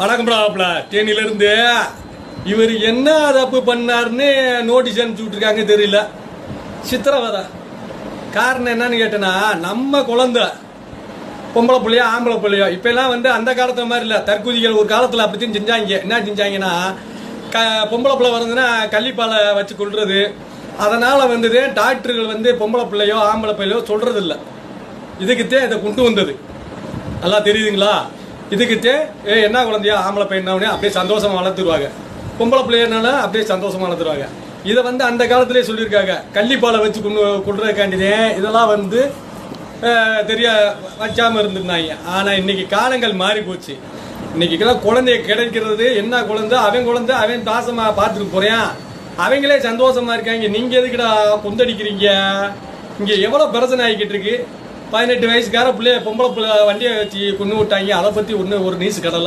வணக்கம் ப்ராப்ள இவர் என்ன தப்பு பண்ணாருன்னு நோட்டீஸ் அனுப்பிச்சு விட்டுருக்காங்க தெரியல. சித்திரவதை. காரணம் என்னன்னு கேட்டேன்னா நம்ம குழந்தை பொம்பளை பிள்ளையோ ஆம்பளை பிள்ளையோ இப்போல்லாம் வந்து அந்த காலத்து மாதிரி இல்லை. தற்கூதிகள் ஒரு காலத்தில் அப்படித்தான் செஞ்சாங்க. என்ன செஞ்சாங்கன்னா க பொம்பளை பிள்ளை வருதுன்னா கள்ளிப்பாலை வச்சு கொள்றது அதனால் வந்தது டாக்டர்கள் வந்து பொம்பளை பிள்ளையோ ஆம்பளை பிள்ளையோ சொல்கிறதில்ல இல்லை இதை கொண்டு வந்தது. நல்லா தெரியுதுங்களா? இதுக்குத்தே ஏ என்ன குழந்தையா? ஆம்பளை பையன் அப்படியே சந்தோஷமா வளர்த்துருவாங்க. பொம்பளை பிள்ளையனால அப்படியே சந்தோஷமா வளர்த்துருவாங்க. இதை வந்து அந்த காலத்திலே சொல்லியிருக்காங்க. கள்ளிப்பாலை வச்சு கொண்டு கொடுறதுக்காண்டிதே இதெல்லாம் வந்து தெரிய வச்சாமல் இருந்திருந்தாங்க. ஆனால் இன்னைக்கு காலங்கள் மாறி போச்சு இன்னைக்கு குழந்தைய கிடைக்கிறது என்ன குழந்தை? அவன் குழந்தை அவன் தாசமாக பார்த்துட்டு போகிறான் அவங்களே சந்தோஷமாக இருக்காங்க. நீங்கள் எதுக்குடா கொந்தடிக்கிறீங்க இங்கே எவ்வளோ பிரச்சனை ஆகிக்கிட்டு இருக்கு? பதினெட்டு வயசுக்கார பிள்ளைய பொம்பளை பிள்ளை வண்டியை வச்சு கொண்டு விட்டாங்க. அதை பற்றி ஒன்று ஒரு நியூஸ் கடலை